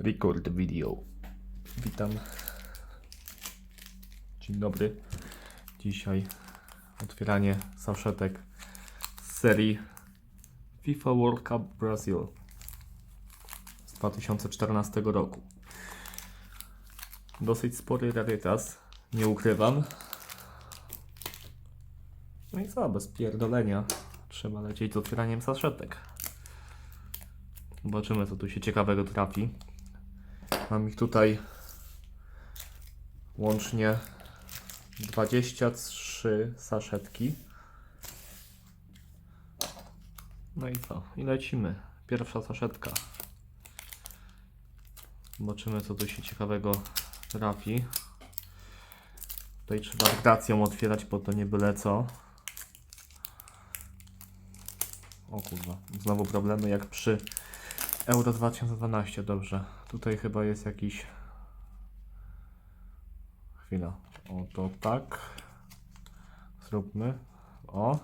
Record video. Witam. Dzień dobry. Dzisiaj otwieranie saszetek z serii FIFA World Cup Brazil z 2014 roku. Dosyć spory rarytas, nie ukrywam. No i co, bez pierdolenia. Trzeba lecieć z otwieraniem saszetek. Zobaczymy, co tu się ciekawego trafi. Mam ich tutaj łącznie 23 saszetki. No i co? I lecimy. Pierwsza saszetka. Zobaczymy, co tu się ciekawego trafi. Tutaj trzeba gracją otwierać, bo to nie byle co. O kurwa, znowu problemy jak przy Euro 2012, dobrze. Tutaj chyba jest jakiś... Chwila. O, to tak. Zróbmy. O.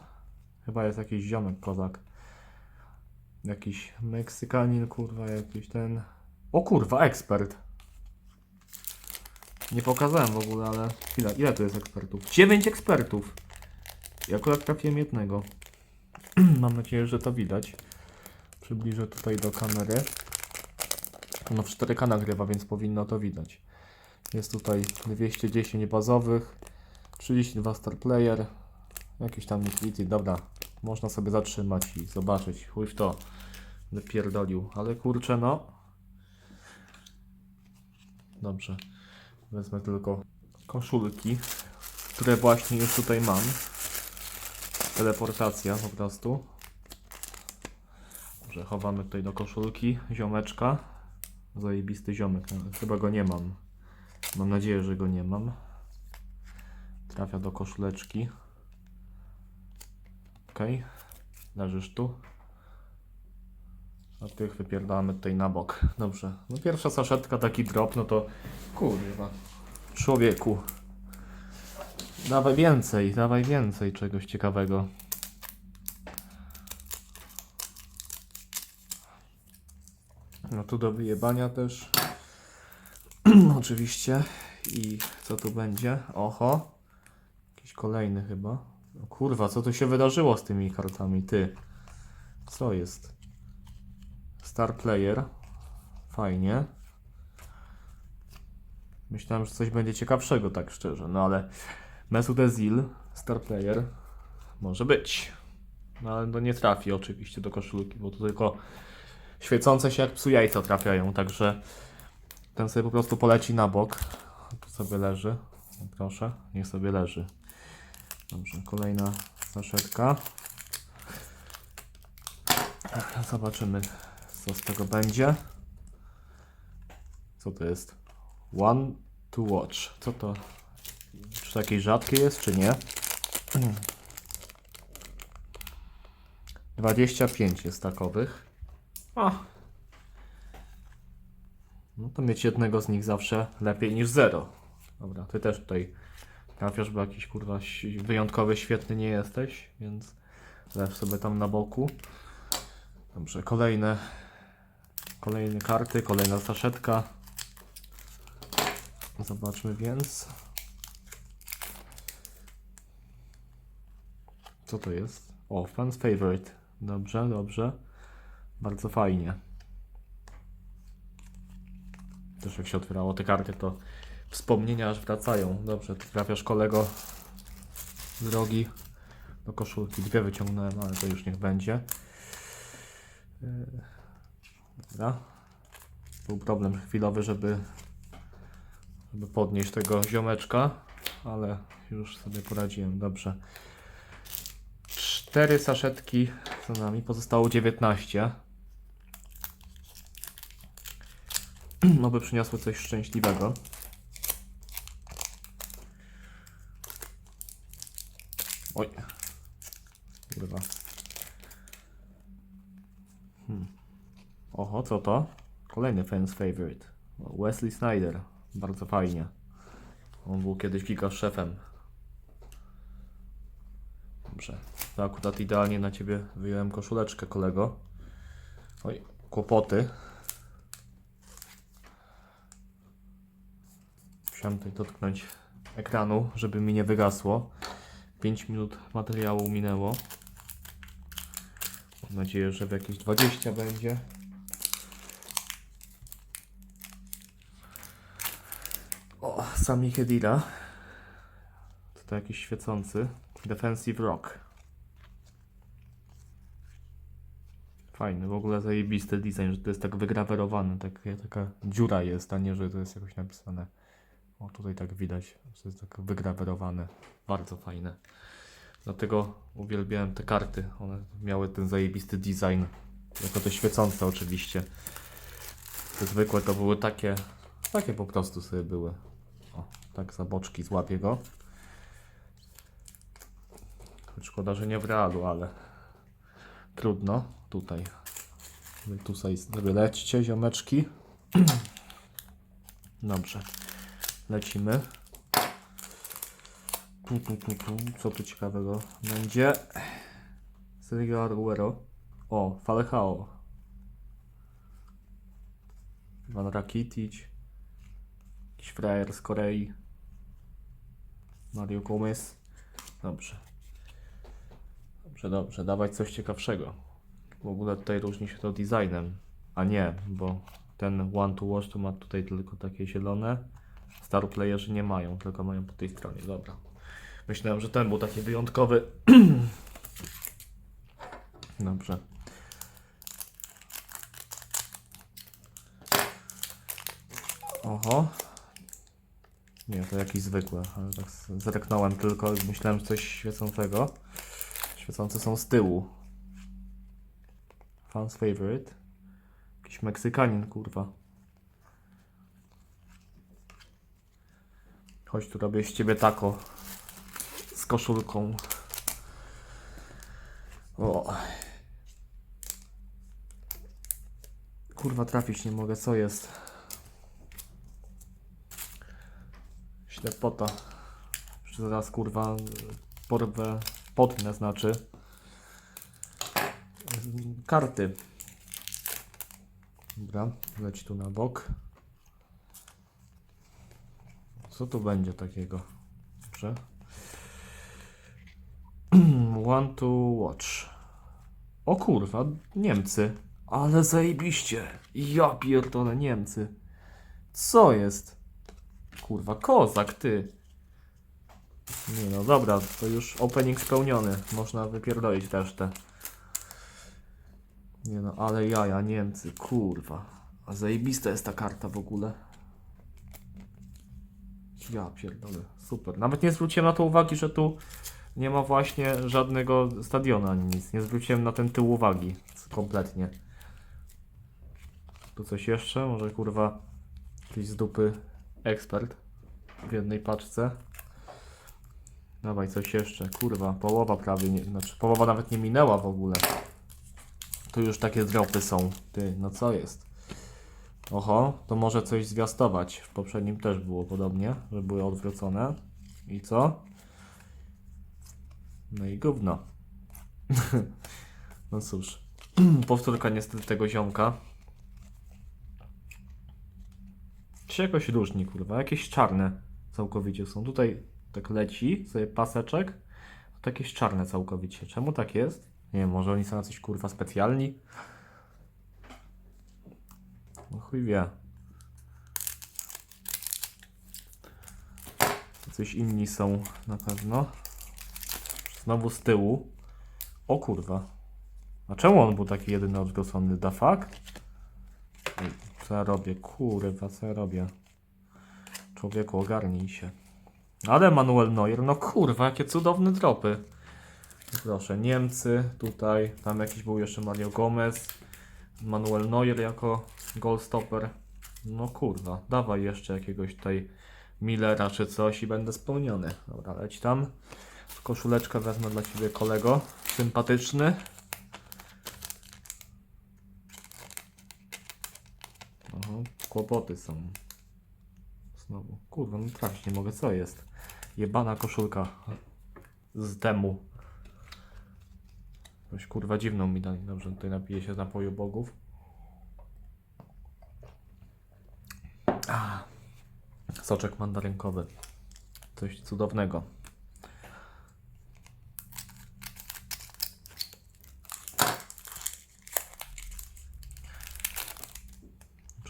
Chyba jest jakiś ziomek kozak. Jakiś Meksykanin, kurwa, jakiś ten... O kurwa, ekspert. Nie pokazałem w ogóle, ale... Chwila, ile tu jest ekspertów? 9 ekspertów! I akurat trafiłem jednego. Mam nadzieję, że to widać. Przybliżę tutaj do kamery. No w 4K nagrywa, więc powinno to widać. Jest tutaj 210 bazowych, 32 star player, jakieś tam utility, dobra. Można sobie zatrzymać i zobaczyć. Chuj w to. Wypierdolił, ale kurczę no. Dobrze. Wezmę tylko koszulki, które właśnie już tutaj mam. Teleportacja po prostu. Dobrze, chowamy tutaj do koszulki ziomeczka. Zajebisty ziomek, chyba go nie mam. Mam nadzieję, że go nie mam. Trafia do koszuleczki. Ok, leżysz tu. A tych wypierdalamy tutaj na bok. Dobrze, no pierwsza saszetka, taki drop, no to kurwa. Człowieku. Dawaj więcej, dawaj więcej czegoś ciekawego. Tu do wyjebania też. Oczywiście. I co tu będzie? Oho. Jakiś kolejny chyba. O kurwa, co tu się wydarzyło z tymi kartami? Ty. Co jest? Star Player. Fajnie. Myślałem, że coś będzie ciekawszego, tak szczerze. No ale Mesut Özil, Star Player. Może być. No ale to nie trafi oczywiście do koszulki, bo to tylko świecące się jak psu jajca trafiają, także ten sobie po prostu poleci na bok. Tu sobie leży. Proszę, niech sobie leży. Dobrze, kolejna saszetka. Zobaczymy, co z tego będzie. Co to jest? One to watch. Co to? Czy to jakieś rzadkie jest, czy nie? 25 jest takowych. O. No to mieć jednego z nich zawsze lepiej niż zero. Dobra, ty też tutaj trafiasz, bo jakiś kurwa wyjątkowy, świetny nie jesteś, więc leż sobie tam na boku. Dobrze, kolejne kolejne karty, kolejna saszetka. Zobaczmy więc. Co to jest? O, fans favorite. Dobrze, dobrze. Bardzo fajnie. Też jak się otwierało te karty, to wspomnienia aż wracają. Dobrze, ty trafiasz kolego drogi do koszulki. Dwie wyciągnąłem, ale to już niech będzie. Yy, Dobra. Był problem chwilowy, żeby, żeby podnieść tego ziomeczka, ale już sobie poradziłem. Dobrze. Cztery saszetki za nami, pozostało 19. Oby przyniosły coś szczęśliwego. Oj. Kurwa. Hmm. Oho, co to? Kolejny fans favorite. Wesley Snyder. Bardzo fajnie. On był kiedyś giga szefem. Dobrze. To akurat idealnie na ciebie wyjąłem koszuleczkę, kolego. Oj, kłopoty. Musiałem tutaj dotknąć ekranu, żeby mi nie wygasło. 5 minut materiału minęło. Mam nadzieję, że w jakieś 20 będzie. O, Sami Hedira. Tutaj jakiś świecący. Defensive Rock. Fajny, w ogóle zajebisty design, że to jest tak wygrawerowane, tak, taka dziura jest, a nie, że to jest jakoś napisane. O, tutaj tak widać, to jest tak wygrawerowane. Bardzo fajne. Dlatego uwielbiałem te karty. One miały ten zajebisty design. Jako te świecące oczywiście. Te zwykłe to były takie, takie po prostu sobie były. O, tak za boczki złapię go. Szkoda, że nie w realu, ale trudno. Tutaj. Tutaj sobie lećcie, ziomeczki. Dobrze. Lecimy. Tu, tu, tu, tu. Co tu ciekawego będzie? Sergio Aguero. O, Falcao. Van Rakitic. Jakiś frajer z Korei. Mario Gomez. Dobrze. Dobrze, dobrze. Dawać coś ciekawszego. W ogóle tutaj różni się to designem. A nie, bo ten One to Watch to ma tutaj tylko takie zielone. Star playerzy nie mają, tylko mają po tej stronie. Dobra. Myślałem, że ten był taki wyjątkowy. Dobrze. Oho. Nie, to jakiś zwykły, ale tak zerknąłem tylko i myślałem, że coś świecącego. Świecące są z tyłu. Fans favorite. Jakiś Meksykanin, kurwa. Chodź tu robię z ciebie tako. Z koszulką. O. Kurwa trafić nie mogę, co jest? Ślepota. Jeszcze zaraz kurwa porwę, potnę znaczy. Karty. Dobra, leci tu na bok. Co tu będzie takiego? Dobrze. One to watch. O kurwa, Niemcy. Ale zajebiście. Ja pierdolę, Niemcy. Co jest? Kurwa, kozak, ty. Nie no, dobra, to już opening spełniony. Można wypierdolić resztę. Nie no, ale jaja, Niemcy, kurwa. A zajebista jest ta karta w ogóle. Ja pierdolę, super. Nawet nie zwróciłem na to uwagi, że tu nie ma właśnie żadnego stadionu ani nic. Nie zwróciłem na ten tył uwagi. Kompletnie. Tu coś jeszcze? Może kurwa jakiś z dupy ekspert w jednej paczce. Dawaj coś jeszcze. Kurwa, połowa prawie nie, znaczy połowa nawet nie minęła w ogóle. Tu już takie dropy są. Ty, no co jest? Oho, to może coś zwiastować. W poprzednim też było podobnie, że były odwrócone. I co? No i gówno. no cóż. Powtórka niestety tego ziomka. Się jakoś różni, kurwa. Jakieś czarne całkowicie są. Tutaj tak leci sobie paseczek. To jakieś czarne całkowicie. Czemu tak jest? Nie wiem, może oni są na coś kurwa specjalni? No chuj wie. Coś inni są na pewno. Znowu z tyłu. O kurwa. A czemu on był taki jedyny odwrócony? Da fuck? Co ja robię? Kurwa, co ja robię? Człowieku, ogarnij się. Ale Manuel Neuer, no kurwa, jakie cudowne dropy. Proszę, Niemcy tutaj, tam jakiś był jeszcze Mario Gomez, Manuel Neuer jako goalstopper. No kurwa, dawaj jeszcze jakiegoś tutaj Millera czy coś i będę spełniony. Dobra, leć tam. Koszuleczkę wezmę dla Ciebie kolego. Sympatyczny. Aha, kłopoty są. Znowu. Kurwa, no trafić nie mogę, co jest? Jebana koszulka z temu. Coś kurwa dziwną mi dali. Dobrze, tutaj napiję się z napoju bogów. Soczek mandarynkowy. Coś cudownego.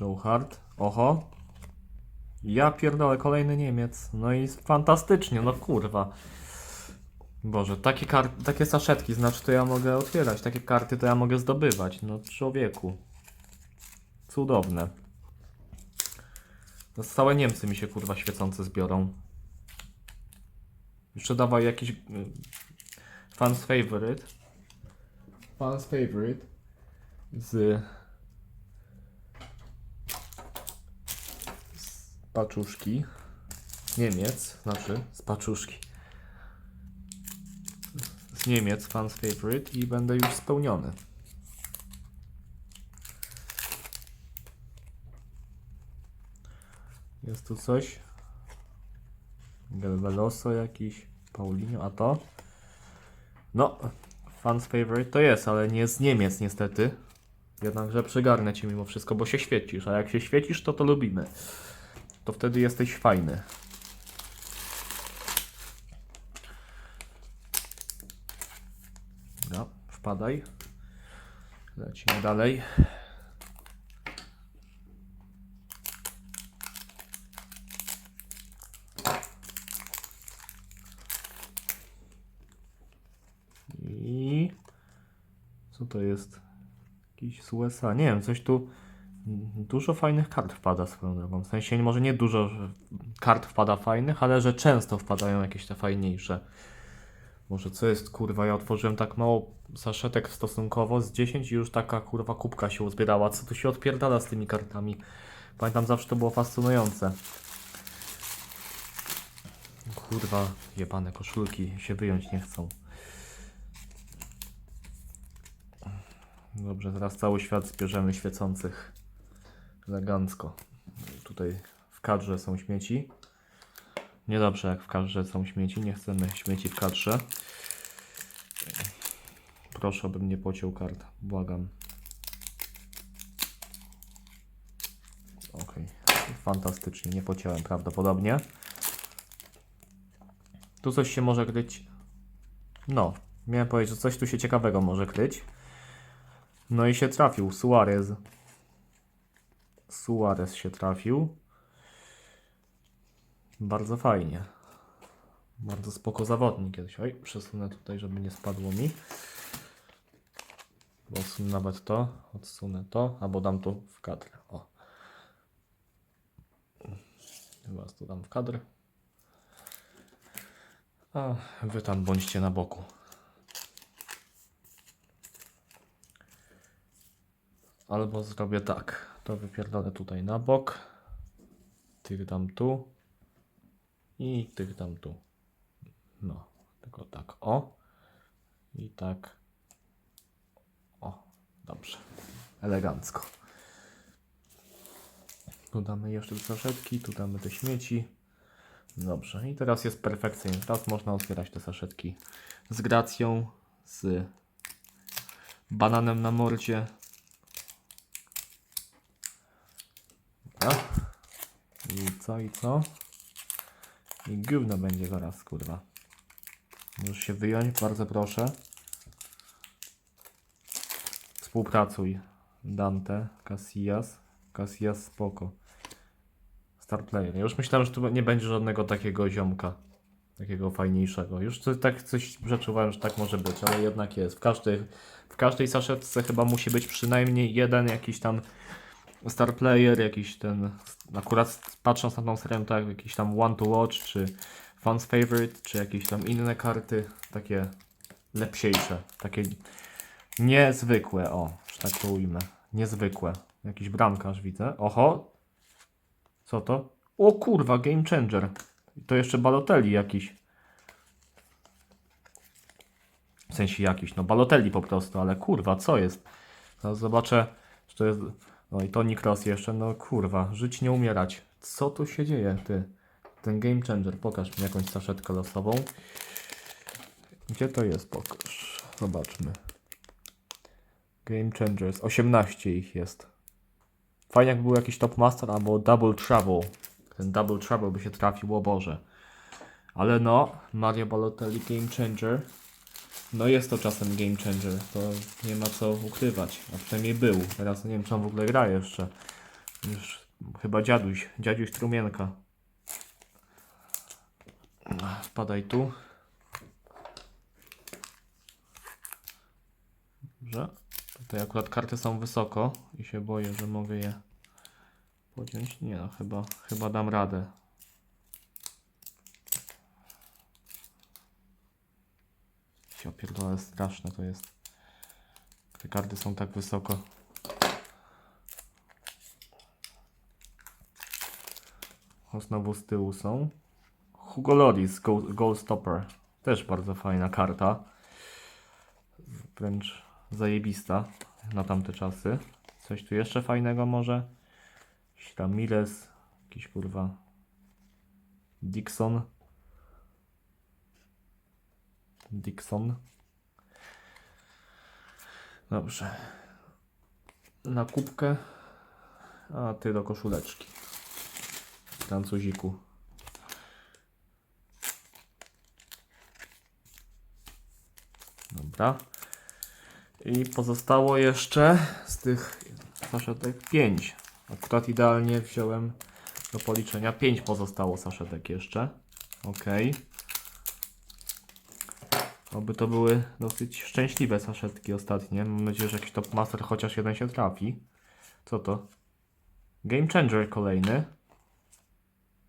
Joe Hart. Oho. Ja pierdolę, kolejny Niemiec. No i fantastycznie, no kurwa. Boże, takie, kar- takie saszetki, znaczy to ja mogę otwierać, takie karty to ja mogę zdobywać. No człowieku. Cudowne. No całe Niemcy mi się kurwa świecące zbiorą. Jeszcze dawaj jakiś y, fans favorite. Fans favorite. Z z paczuszki. Niemiec, znaczy z paczuszki. Niemiec fans favorite i będę już spełniony. Jest tu coś. Galveloso jakiś. Paulinho, a to? No, fans favorite to jest, ale nie z Niemiec niestety. Jednakże przygarnę cię mimo wszystko, bo się świecisz, a jak się świecisz, to to lubimy. To wtedy jesteś fajny. No, wpadaj. Lecimy dalej. I co to jest? Jakiś z USA. Nie wiem, coś tu. Dużo fajnych kart wpada swoją drogą. W sensie może nie dużo kart wpada fajnych, ale że często wpadają jakieś te fajniejsze. Może co jest kurwa? Ja otworzyłem tak mało saszetek stosunkowo z 10 i już taka kurwa kubka się uzbierała. Co tu się odpierdala z tymi kartami? Pamiętam zawsze to było fascynujące. Kurwa, jebane koszulki się wyjąć nie chcą. Dobrze, teraz cały świat zbierzemy świecących elegancko. Tutaj w kadrze są śmieci. Niedobrze jak w kadrze są śmieci. Nie chcemy śmieci w kadrze. Proszę, abym nie pociął kart. Błagam. Ok. Fantastycznie. Nie pociąłem prawdopodobnie. Tu coś się może kryć. No. Miałem powiedzieć, że coś tu się ciekawego może kryć. No i się trafił. Suarez. Suarez się trafił. Bardzo fajnie. Bardzo spoko zawodnik kiedyś. Oj, przesunę tutaj, żeby nie spadło mi. Bo odsunę nawet to, odsunę to, albo dam tu w kadr. O. Chyba tu dam w kadr. A wy tam bądźcie na boku. Albo zrobię tak. To wypierdolę tutaj na bok. Tych dam tu. I tych dam tu. No, tylko tak. O. I tak. O, dobrze. Elegancko. Tu damy jeszcze te saszetki, tu damy te śmieci. Dobrze, i teraz jest perfekcyjnie. Teraz można otwierać te saszetki z gracją, z bananem na mordzie. I co, i co? I gówno będzie zaraz, kurwa. Możesz się wyjąć, bardzo proszę. Współpracuj. Dante, Casillas. Casillas spoko. Star player. Już myślałem, że tu nie będzie żadnego takiego ziomka. Takiego fajniejszego. Już co, tak coś przeczuwałem, że tak może być, ale jednak jest. W każdej, w każdej saszetce chyba musi być przynajmniej jeden jakiś tam Star Player, jakiś ten, akurat patrząc na tą serię, to jak jakiś tam One to Watch, czy Fans Favorite, czy jakieś tam inne karty, takie lepsiejsze, takie niezwykłe, o, że tak to ujmę, niezwykłe. Jakiś bramkarz widzę, oho, co to? O kurwa, Game Changer. To jeszcze Balotelli jakiś. W sensie jakiś, no Balotelli po prostu, ale kurwa, co jest? Zaraz zobaczę, czy to jest... No i Toni Kroos jeszcze, no kurwa, żyć nie umierać. Co tu się dzieje, ty? Ten Game Changer, pokaż mi jakąś saszetkę losową. Gdzie to jest? Pokaż. Zobaczmy. Game Changers, 18 ich jest. Fajnie jakby był jakiś Top Master albo Double Travel. Ten Double Trouble by się trafił, o Boże. Ale no, Mario Balotelli Game Changer. No jest to czasem Game Changer, to nie ma co ukrywać. A przynajmniej był. Teraz nie wiem, czy on w ogóle gra jeszcze. Już chyba dziaduś, dziaduś Strumienka. Wpadaj tu. Dobrze. Tutaj akurat karty są wysoko i się boję, że mogę je podjąć. Nie no, chyba, chyba dam radę. Się opierdolę, straszne to jest. Te karty są tak wysoko. O, znowu z tyłu są. Hugo Loris, goal Stopper. Też bardzo fajna karta. Wręcz zajebista na tamte czasy. Coś tu jeszcze fajnego może? Jakiś tam Miles, jakiś kurwa Dixon. Dixon. Dobrze. Na kubkę, a ty do koszuleczki. Francuziku. Dobra. I pozostało jeszcze z tych saszetek 5. Akurat idealnie wziąłem do policzenia. 5 pozostało saszetek jeszcze. Ok. Oby to były dosyć szczęśliwe saszetki ostatnie. Mam nadzieję, że jakiś top master chociaż jeden się trafi. Co to? Game changer kolejny.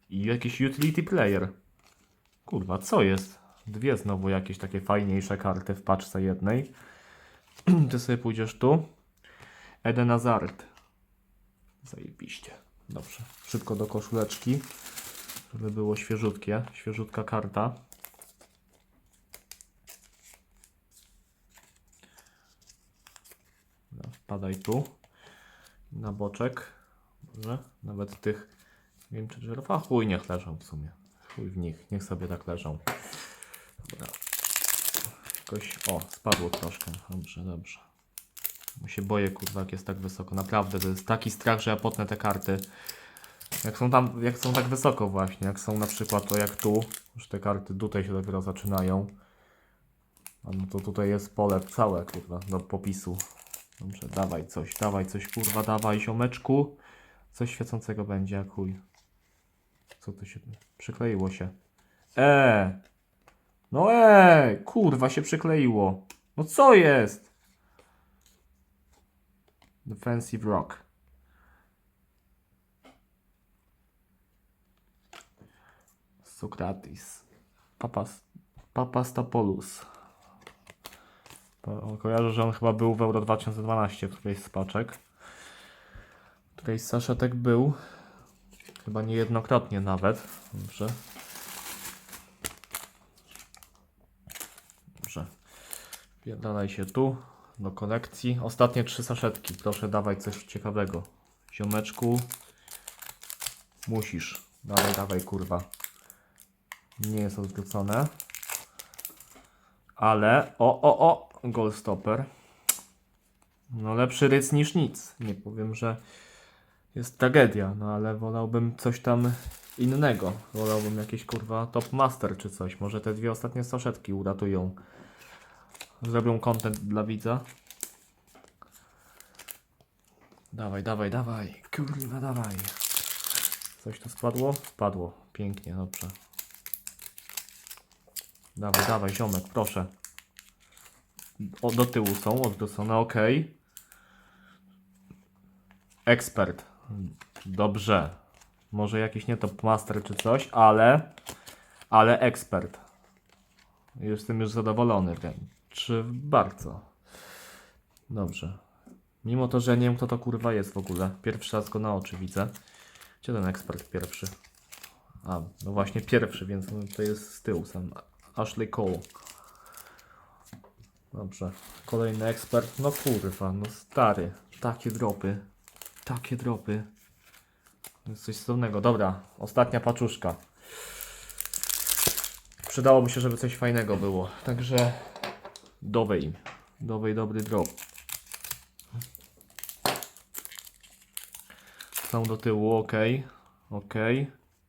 I jakiś utility player. Kurwa, co jest? Dwie znowu jakieś takie fajniejsze karty w paczce jednej. Ty sobie pójdziesz tu. Eden Hazard. Zajebiście. Dobrze. Szybko do koszuleczki. Żeby było świeżutkie. Świeżutka karta. Wpadaj tu. Na boczek. Dobrze. Nawet tych Game Changerów. A chuj, niech leżą w sumie. Chuj w nich. Niech sobie tak leżą. Dobra. Jakoś, o, spadło troszkę. Dobrze, dobrze. Bo się boję, kurwa, jak jest tak wysoko. Naprawdę, to jest taki strach, że ja potnę te karty. Jak są tam, jak są tak wysoko właśnie, jak są na przykład to jak tu, już te karty tutaj się dopiero zaczynają. A no to tutaj jest pole całe, kurwa, do popisu. Dobrze, dawaj coś, dawaj coś, kurwa, dawaj, ziomeczku. Coś świecącego będzie, jak chuj. Co to się... Przykleiło się. Eee! No eee! Kurwa, się przykleiło. No co jest? Defensive Rock. Sokratis. Papas, Papastopoulos. Kojarzę, że on chyba był w Euro 2012 w którejś z paczek. Którejś z saszetek był. Chyba niejednokrotnie nawet. Dobrze. Dobrze. Pierdalaj się tu do kolekcji. Ostatnie trzy saszetki. Proszę dawaj coś ciekawego. Ziomeczku. Musisz. Dawaj, dawaj, kurwa. Nie jest odwrócone. Ale. O, o, o! Goal stopper. No lepszy ryc niż nic. Nie powiem, że jest tragedia, no ale wolałbym coś tam innego. Wolałbym jakieś kurwa top master czy coś. Może te dwie ostatnie saszetki uratują. Zrobią content dla widza. Dawaj, dawaj, dawaj. Kurwa, dawaj. Coś tu spadło? Spadło. Pięknie, dobrze. Dawaj, dawaj, ziomek, proszę. O, do tyłu są, odwrócone, ok. Ekspert. Dobrze. Może jakiś nie master czy coś, ale... Ale ekspert. Jestem już zadowolony wręcz. Bardzo. Dobrze. Mimo to, że nie wiem kto to kurwa jest w ogóle. Pierwszy raz go na oczy widzę. Gdzie ten ekspert pierwszy? A, no właśnie pierwszy, więc to jest z tyłu sam. Ashley Cole. Dobrze. Kolejny ekspert. No kurwa, no stary. Takie dropy. Takie dropy. Coś cudownego. Dobra, ostatnia paczuszka. Przydało mi się, żeby coś fajnego było. Także dowej. Dowej dobry drop. Są do tyłu, ok. Ok.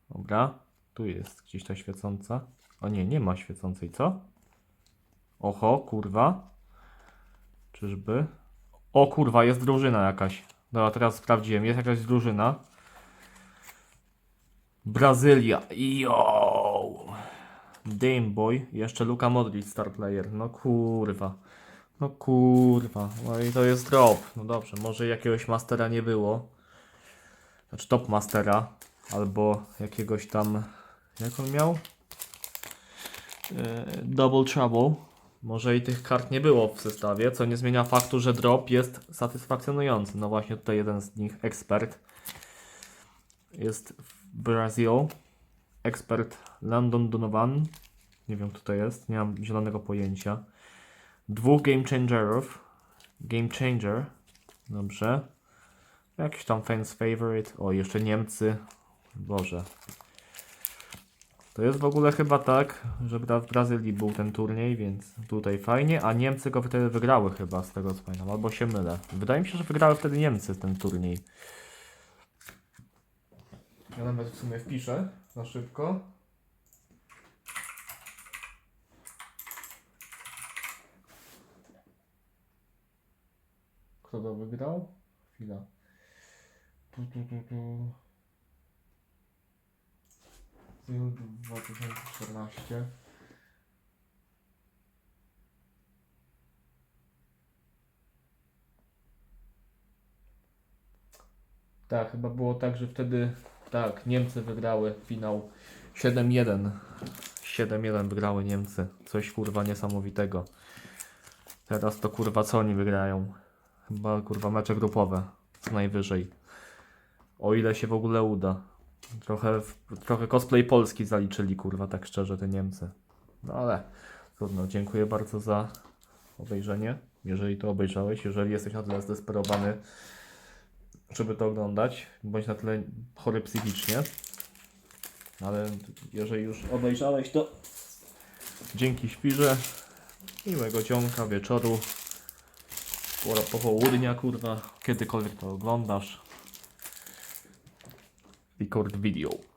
Dobra, tu jest gdzieś ta świecąca. O nie, nie ma świecącej, co? Oho, kurwa. Czyżby? O kurwa, jest drużyna jakaś. Dobra, teraz sprawdziłem, jest jakaś drużyna. Brazylia. Yo! Dame Boy. Jeszcze Luka Modric, star player. No kurwa. No kurwa. No i to jest drop. No dobrze, może jakiegoś mastera nie było. Znaczy top mastera. Albo jakiegoś tam... Jak on miał? E, Double Trouble. Może i tych kart nie było w zestawie, co nie zmienia faktu, że drop jest satysfakcjonujący. No właśnie tutaj jeden z nich, ekspert. Jest w Brazil. Ekspert Landon Donovan. Nie wiem kto to jest, nie mam zielonego pojęcia. Dwóch Game Changerów. Game Changer. Dobrze. Jakiś tam fans favorite. O, jeszcze Niemcy. Boże. To jest w ogóle chyba tak, że w Brazylii był ten turniej, więc tutaj fajnie, a Niemcy go wtedy wygrały chyba, z tego co pamiętam, albo się mylę. Wydaje mi się, że wygrały wtedy Niemcy ten turniej. Ja nawet w sumie wpiszę na szybko. Kto to wygrał? Chwila. Tu, tu, tu, tu. Zil 2014. Tak, chyba było tak, że wtedy tak, Niemcy wygrały finał 7-1. 7-1 wygrały Niemcy. Coś kurwa niesamowitego. Teraz to kurwa co oni wygrają? Chyba kurwa mecze grupowe. Co najwyżej. O ile się w ogóle uda. Trochę, trochę cosplay Polski zaliczyli, kurwa, tak szczerze, te Niemcy. No ale trudno. Dziękuję bardzo za obejrzenie. Jeżeli to obejrzałeś, jeżeli jesteś na tyle zdesperowany, żeby to oglądać, bądź na tyle chory psychicznie. Ale jeżeli już obejrzałeś, to dzięki świrze. Miłego dzionka, wieczoru, pora popołudnia, kurwa, kiedykolwiek to oglądasz. Record video.